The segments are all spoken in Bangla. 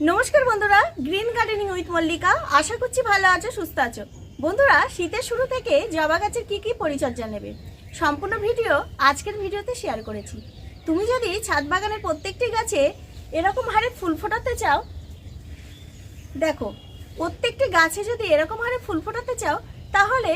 নমস্কার বন্ধুরা, গ্রিন গার্ডেনিং উইথ মল্লিকা। আশা করছি ভালো আছো, সুস্থ আছো। বন্ধুরা, শীতের শুরু থেকে জবা গাছের কী কী পরিচর্যা নেবে, সম্পূর্ণ ভিডিও আজকের ভিডিওতে শেয়ার করেছি। তুমি যদি ছাদ বাগানের প্রত্যেকটি গাছে এরকম হারে ফুল ফোটাতে চাও, দেখো, প্রত্যেকটি গাছে যদি এরকম হারে ফুল ফোটাতে চাও, তাহলে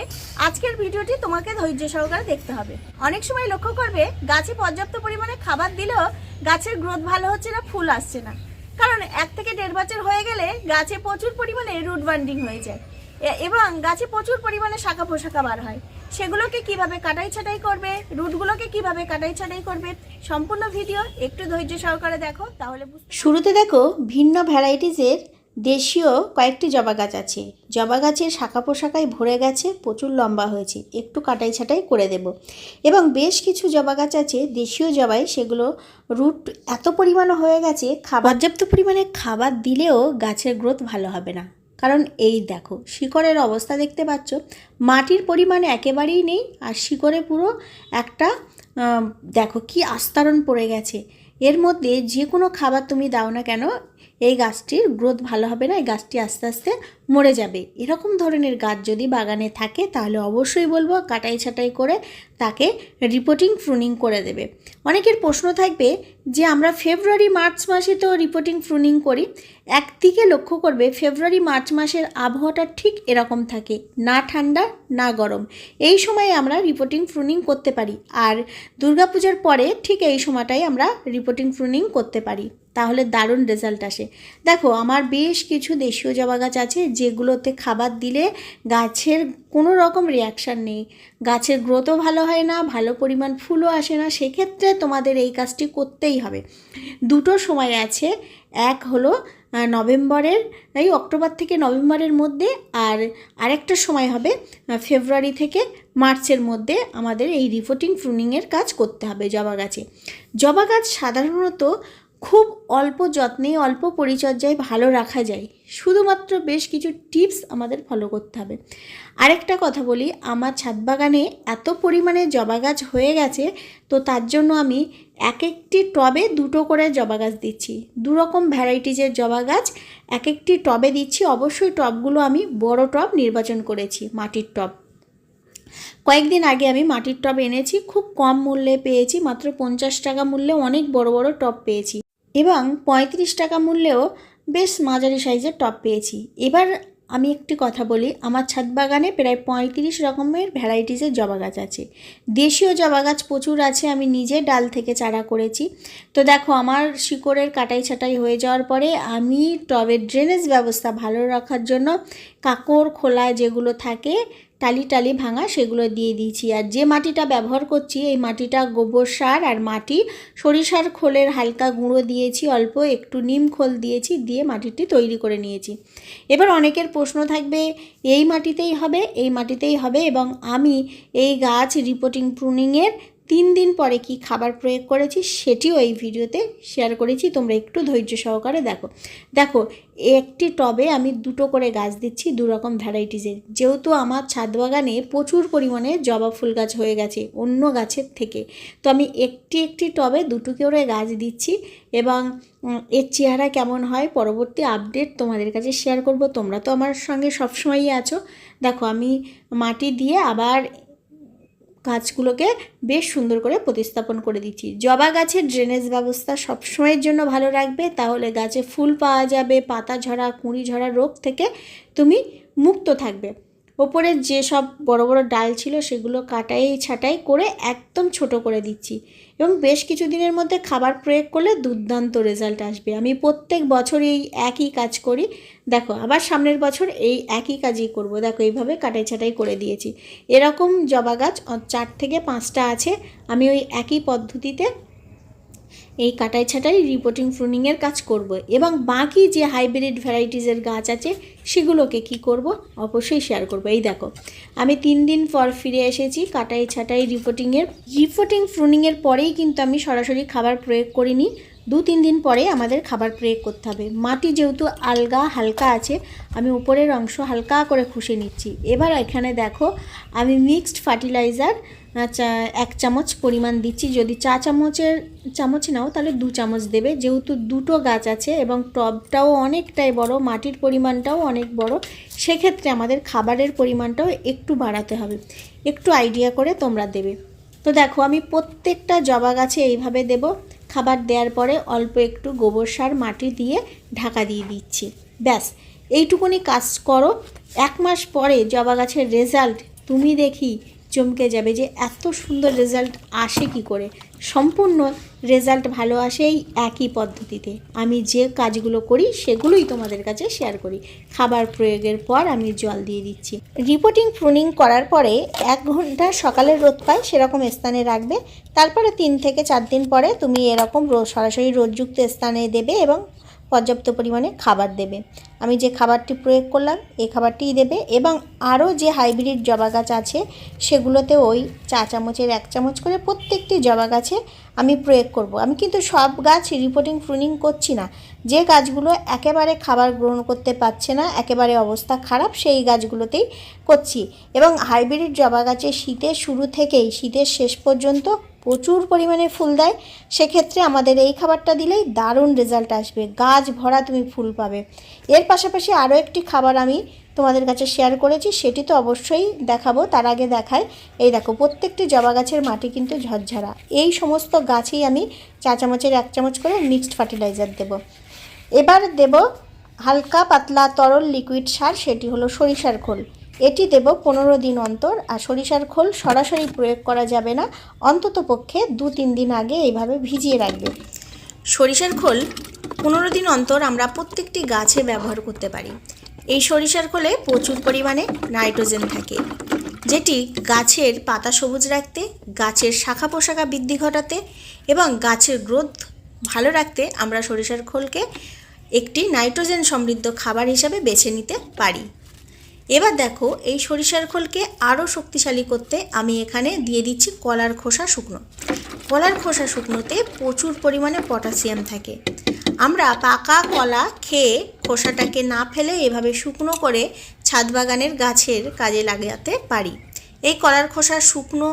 আজকের ভিডিওটি তোমাকে ধৈর্য সহকারে দেখতে হবে। অনেক সময় লক্ষ্য করবে, গাছে পর্যাপ্ত পরিমাণে খাবার দিলেও গাছের গ্রোথ ভালো হচ্ছে না, ফুল আসছে না। কারণ এক থেকে দেড় বছর হয়ে গেলে গাছে প্রচুর পরিমাণে রুট বান্ডিং হয়ে যায়। এবং গাছে প্রচুর পরিমাণে শাখা পোশাকা বার হয়। সেগুলোকে কীভাবে কাটাই ছাটাই করবে, রুটগুলোকে কীভাবে কাটাই ছাটাই করবে, সম্পূর্ণ ভিডিও একটু ধৈর্য সহকারে দেখো, তাহলে শুরুতে দেখো ভিন্ন ভ্যারাইটিসের দেশীয় কয়েকটি জবা গাছ আছে। জবা গাছের শাখা পোশাকায় ভরে গেছে, প্রচুর লম্বা হয়েছে। একটু কাটাই ছাটাই করে দেব। এবং বেশ কিছু জবা গাছ আছে, দেশীয় জবাই সেগুলো রুট এত পরিমাণে হয়ে গেছে, খাবার পর্যাপ্ত পরিমাণে খাবার দিলেও গাছের গ্রোথ ভালো হবে না। কারণ এই দেখো, শিকড়ের অবস্থা দেখতে পাচ্ছ। মাটির পরিমাণ একেবারেই নেই আর শিকড়ে পুরো একটা দেখো কি আস্তরণ পড়ে গেছে। এর মধ্যে যে কোনো খাবার তুমি দাও না কেন এই গাছটির গ্রোথ ভালো হবে না, এই গাছটি আস্তে আস্তে মরে যাবে। এরকম ধরনের গাছ যদি বাগানে থাকে, তাহলে অবশ্যই বলব কাটাই ছাটাই করে তাকে রিপোর্টিং ফ্রুনিং করে দেবে। অনেকের প্রশ্ন থাকবে যে, আমরা ফেব্রুয়ারি মার্চ মাসে তো রিপোর্টিং ফ্রুনিং করি। একদিকে লক্ষ্য করবে ফেব্রুয়ারি মার্চ মাসের আবহাওয়াটা ঠিক এরকম থাকে, না ঠান্ডা, না গরম। এই সময়ে আমরা রিপোর্টিং ফ্রুনিং করতে পারি। আর দুর্গাপূজার পরে ঠিক এই সময়টাই আমরা রিপোর্টিং ফ্রুনিং করতে পারি। তাহলে দারুণ রেজাল্ট আসে। দেখো, আমার বেশ কিছু দেশীয় জবা গাছ আছে যেগুলোতে খাবার দিলে গাছের কোনো রকম রিয়াকশান নেই। গাছের গ্রোথও ভালো হয় না, ভালো পরিমাণ ফুলও আসে না, সেক্ষেত্রে তোমাদের এই কাজটি করতেই হবে। দুটো সময় আছে, এক হলো নভেম্বরের, এই অক্টোবর থেকে নভেম্বরের মধ্যে আর আরেকটা সময় হবে ফেব্রুয়ারি থেকে মার্চের মধ্যে আমাদের এই রিপোর্টিং ফ্রুনিংয়ের কাজ করতে হবে জবা গাছে। জবা গাছ সাধারণত খুব অল্প যত্নে, অল্প পরিচর্যায় ভালো রাখা যায়। শুধুমাত্র বেশ কিছু টিপস আমাদের ফলো করতে হবে। আরেকটা কথা বলি, আমার ছাদ বাগানে এত পরিমাণে জবা গাছ হয়ে গেছে, তো তার জন্য আমি এক একটি টবে দুটো করে জবা গাছ দিচ্ছি। দু রকম ভ্যারাইটিজের জবা গাছ এক একটি টবে দিচ্ছি, অবশ্যই টবগুলো আমি বড় টব নির্বাচন করেছি, মাটির টব। কয়েকদিন আগে আমি মাটির টব এনেছি, খুব কম মূল্যে পেয়েছি, মাত্র পঞ্চাশ টাকা মূল্যে অনেক বড় বড় টব পেয়েছি। এবং পঁয়ত্রিশ টাকা মূল্যেও বেশ মাঝারি সাইজের টব পেয়েছি। এবার আমি একটি কথা বলি, আমার ছাদ বাগানে প্রায় পঁয়ত্রিশ রকমের ভ্যারাইটিসের জবা গাছ আছে। দেশীয় জবা গাছ প্রচুর আছে, আমি নিজে ডাল থেকে চারা করেছি। তো দেখো, আমার শিকড়ের কাটাই ছাটাই হয়ে যাওয়ার পরে আমি টবের ড্রেনেজ ব্যবস্থা ভালো রাখার জন্য কাঁকড়, খোলা যেগুলো থাকে টালি টালি ভাঙা সেগুলো দিয়ে দিয়েছি। আর যে মাটিটা ব্যবহার করছি, এই মাটিটা গোবর সার আর মাটি, সরিষার খোলের হালকা গুঁড়ো দিয়েছি, অল্প একটু নিম খোল দিয়েছি, দিয়ে মাটিটি তৈরি করে নিয়েছি। এবার অনেকের প্রশ্ন থাকবে, এই মাটিতেই হবে, এই মাটিতেই হবে এবং আমি এই গাছ রিপোর্টিং প্রুনিংয়ের তিন দিন পরে কি খাবার প্রয়োগ করেছি সেটিও এই ভিডিওতে শেয়ার করেছি। তোমরা একটু ধৈর্য সহকারে দেখো। দেখো, একটি টবে আমি দুটো করে গাছ দিচ্ছি, দু রকম ভ্যারাইটিসের যেহেতু আমার ছাদ বাগানে প্রচুর পরিমাণে জবা ফুল গাছ হয়ে গেছে অন্য গাছের থেকে। তো আমি একটি একটি টবে দুটো করে গাছ দিচ্ছি এবং এর চেহারা কেমন হয় পরবর্তী আপডেট তোমাদের কাছে শেয়ার করব। তোমরা তো আমার সঙ্গে সবসময়ই আছো। দেখো, আমি মাটি দিয়ে আবার গাছগুলোকে বেশ সুন্দর করে প্রতিস্থাপন করে দিচ্ছি। জবা গাছের ড্রেনেজ ব্যবস্থা সবসময়ের জন্য ভালো রাখবে। তাহলে গাছে ফুল পাওয়া যাবে, পাতা ঝরা, কুঁড়ি ঝরা রোগ থেকে তুমি মুক্ত থাকবে। ওপরে যেসব বড় বড় ডাল ছিল সেগুলো কাটাই ছাটাই করে একদম ছোট করে দিচ্ছি। এবং বেশ কিছু দিনের মধ্যে খাবার প্রয়োগ করলে দুর্দান্ত রেজাল্ট আসবে। আমি প্রত্যেক বছর এই একই কাজ করি। দেখো, আবার সামনের বছর এই একই কাজই করব। দেখো, এইভাবে কাটাই ছাটাই করে দিয়েছি। এরকম জবা গাছ চার থেকে পাঁচটা আছে। আমি ওই একই পদ্ধতিতে এই কাটাই ছাটাই রিপোর্টিং ফ্রুনিংয়ের কাজ করব এবং বাকি যে হাইব্রিড ভ্যারাইটিসের গাছ আছে সেগুলোকে কি করব? অবশ্যই শেয়ার করব। এই দেখো, আমি তিন দিন পর ফিরে এসেছি কাটাই ছাটাই রিপোর্টিংয়ের রিপোর্টিং ফ্রুনিংয়ের পরেই কিন্তু আমি সরাসরি খাবার প্রয়োগ করিনি। দু তিন দিন পরে আমাদের খাবার প্রয়োগ করতে হবে। মাটি যেহেতু আলগা, হালকা আছে, আমি উপরের অংশ হালকা করে খুশে নিচ্ছি। এবার এখানে দেখো, আমি মিক্সড ফার্টিলাইজার এক চামচ পরিমাণ দিচ্ছি। যদি চা চামচের, চামচ নাও, তাহলে দু চামচ দেবে। যেহেতু দুটো গাছ আছে এবং টবটাও অনেকটাই বড়, মাটির পরিমাণটাও অনেক বড়, সেক্ষেত্রে আমাদের খাবারের পরিমাণটাও একটু বাড়াতে হবে। একটু আইডিয়া করে তোমরা দেবে। তো দেখো, আমি প্রত্যেকটা জবা গাছে এইভাবে দেব। খাবার দেওয়ার পরে অল্প একটু গোবর সার, মাটি দিয়ে ঢাকা দিয়ে দিচ্ছি। ব্যাস, এইটুকুনি কাজ করো। এক মাস পরে জবা গাছের রেজাল্ট, তুমি দেখি চমকে যাবে যে এত সুন্দর রেজাল্ট আসে কি করে? সম্পূর্ণ রেজাল্ট ভালো আসে এই একই পদ্ধতিতে। আমি যে কাজগুলো করি, সেগুলোই তোমাদের কাছে শেয়ার করি। খাবার প্রয়োগের পর আমি জল দিয়ে দিচ্ছি। রিপোর্টিং প্রুনিং করার পরে এক ঘণ্টা সকালের রোদ পায়, সেরকম স্থানে রাখবে। তারপরে তিন থেকে চার দিন পরে তুমি এরকম সরাসরি রোদযুক্ত স্থানে দেবে এবং পর্যাপ্ত পরিমাণে খাবার দেবে। আমি যে খাবারটি প্রয়োগ করলাম এই খাবারটিই দেবে এবং আরও যে হাইব্রিড জবা গাছ আছে, সেগুলোতে ওই চা চামচের এক চামচ করে প্রত্যেকটি জবা গাছে আমি প্রয়োগ করব। আমি কিন্তু সব গাছ রিপোর্টিং প্রুনিং করছি না। যে গাছগুলো একেবারে খাবার গ্রহণ করতে পারছে না, একেবারে অবস্থা খারাপ, সেই গাছগুলোতেই করছি। এবং হাইব্রিড জবা গাছে শীতের শুরু থেকেই, শীতের শেষ পর্যন্ত প্রচুর পরিমাণে ফুল দেয়, সেক্ষেত্রে আমাদের এই খাবারটা দিলেই দারুণ রেজাল্ট আসবে। গাছ ভরা তুমি ফুল পাবে। এর পাশাপাশি আরও একটি খাবার আমি তোমাদের কাছে শেয়ার করেছি, সেটি তো অবশ্যই দেখাবো, তার আগে দেখাই। এই দেখো, প্রত্যেকটি জবা গাছের মাটি কিন্তু ঝরঝরা। এই সমস্ত গাছেই আমি চা চামচের এক চামচ করে মিক্সড ফার্টিলাইজার দেব। এবার দেব হালকা পাতলা তরল লিকুইড সার, সেটি হলো সরিষার খোল। এটি দেব পনেরো দিন অন্তর, আর সরিষার খোল সরাসরি প্রয়োগ করা যাবে না। অন্তত পক্ষে দু তিন দিন আগে এইভাবে ভিজিয়ে রাখবে। সরিষার খোল পনেরো দিন অন্তর আমরা প্রত্যেকটি গাছে ব্যবহার করতে পারি। এই সরিষার খোলে প্রচুর পরিমাণে নাইট্রোজেন থাকে, যেটি গাছের পাতা সবুজ রাখতে, গাছের শাখা পোশাখা বৃদ্ধি ঘটাতে এবং গাছের গ্রোথ ভালো রাখতে আমরা সরিষার খোলকে একটি নাইট্রোজেন সমৃদ্ধ খাবার হিসাবে বেছে নিতে পারি। এবার দেখো এই সরিষার খোলকে আরও শক্তিশালী করতে আমি এখানে দিয়ে দিচ্ছি কলার খোসা শুকনো। কলার খোসা শুকনোতে প্রচুর পরিমাণে পটাশিয়াম থাকে। আমরা পাকা কলা খেয়ে খোসাটাকে না ফেলে এভাবে শুকনো করে ছাদ বাগানের গাছের কাজে লাগাতে পারি। এই কলার খোসা শুকনো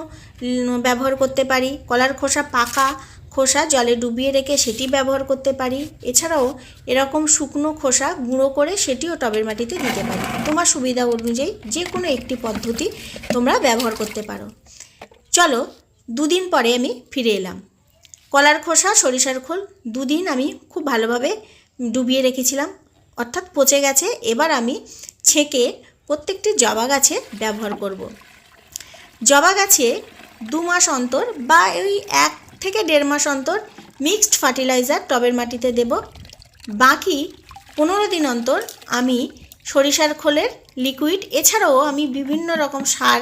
ব্যবহার করতে পারি। কলার খোসা পাকা খোসা জলে ডুবিয়ে রেখে সেটি ব্যবহার করতে পারি। এছাড়াও এরকম শুকনো খোসা গুঁড়ো করে সেটিও টবের মাটিতে দিতে পারি। তোমার সুবিধা অনুযায়ী যে কোনো একটি পদ্ধতি তোমরা ব্যবহার করতে পারো। চলো, দুদিন পরে আমি ফিরে এলাম। কলার খোসা, সরিষার খোল দুদিন আমি খুব ভালোভাবে ডুবিয়ে রেখেছিলাম। অর্থাৎ পচে গেছে। এবার আমি ছেঁকে প্রত্যেকটি জবা গাছে ব্যবহার করব। জবা গাছে দু মাস অন্তর বা ওই এক থেকে দেড় মাস অন্তর মিক্সড ফার্টিলাইজার টবের মাটিতে দেব। বাকি পনেরো দিন অন্তর আমি সরিষার খোলের লিকুইড, এছাড়াও আমি বিভিন্ন রকম সার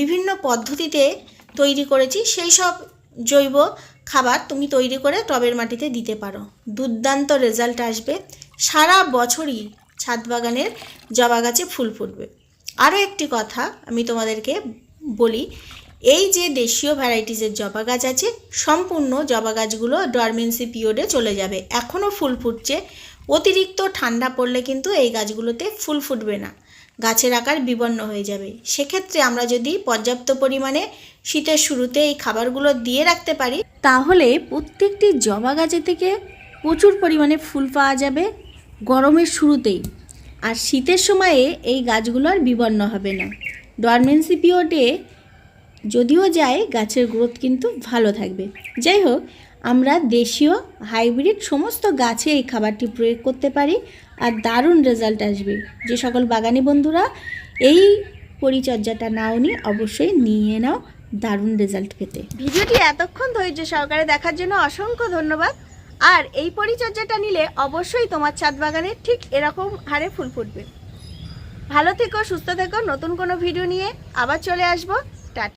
বিভিন্ন পদ্ধতিতে তৈরি করেছি। সেই সব জৈব খাবার তুমি তৈরি করে টবের মাটিতে দিতে পারো। দুর্দান্ত রেজাল্ট আসবে। সারা বছরই ছাদ বাগানের জবা গাছে ফুল ফুটবে। আরও একটি কথা আমি তোমাদেরকে বলি এই যে দেশীয় ভ্যারাইটিসের জবা গাছ আছে, সম্পূর্ণ জবা গাছগুলো ডরমেন্সি পিরিয়ডে চলে যাবে। এখনও ফুল ফুটছে। অতিরিক্ত ঠান্ডা পড়লে কিন্তু এই গাছগুলোতে ফুল ফুটবে না। গাছের আকার বিবর্ণ হয়ে যাবে। সেক্ষেত্রে আমরা যদি পর্যাপ্ত পরিমাণে শীতের শুরুতে এই খাবারগুলো দিয়ে রাখতে পারি, তাহলে প্রত্যেকটি জবা গাছে থেকে প্রচুর পরিমাণে ফুল পাওয়া যাবে গরমের শুরুতেই। আর শীতের সময়ে এই গাছগুলো আর বিবর্ণ হবে না। ডরমেন্সি পিরিয়ডে যদিও যায়, গাছের গ্রোথ কিন্তু ভালো থাকবে। যাই হোক, আমরা দেশীয় হাইব্রিড সমস্ত গাছে এই খাবারটি প্রয়োগ করতে পারি আর দারুণ রেজাল্ট আসবে। যে সকল বাগানি বন্ধুরা এই পরিচর্যাটা নাও নি, অবশ্যই নিয়ে নাও দারুণ রেজাল্ট পেতে। ভিডিওটি এতক্ষণ ধৈর্য সহকারে দেখার জন্য অসংখ্য ধন্যবাদ। আর এই পরিচর্যাটা নিলে অবশ্যই তোমার ছাদ বাগানে ঠিক এরকম হারে ফুল ফুটবে। ভালো থেকো, সুস্থ থেকো, নতুন কোনো ভিডিও নিয়ে আবার চলে আসব।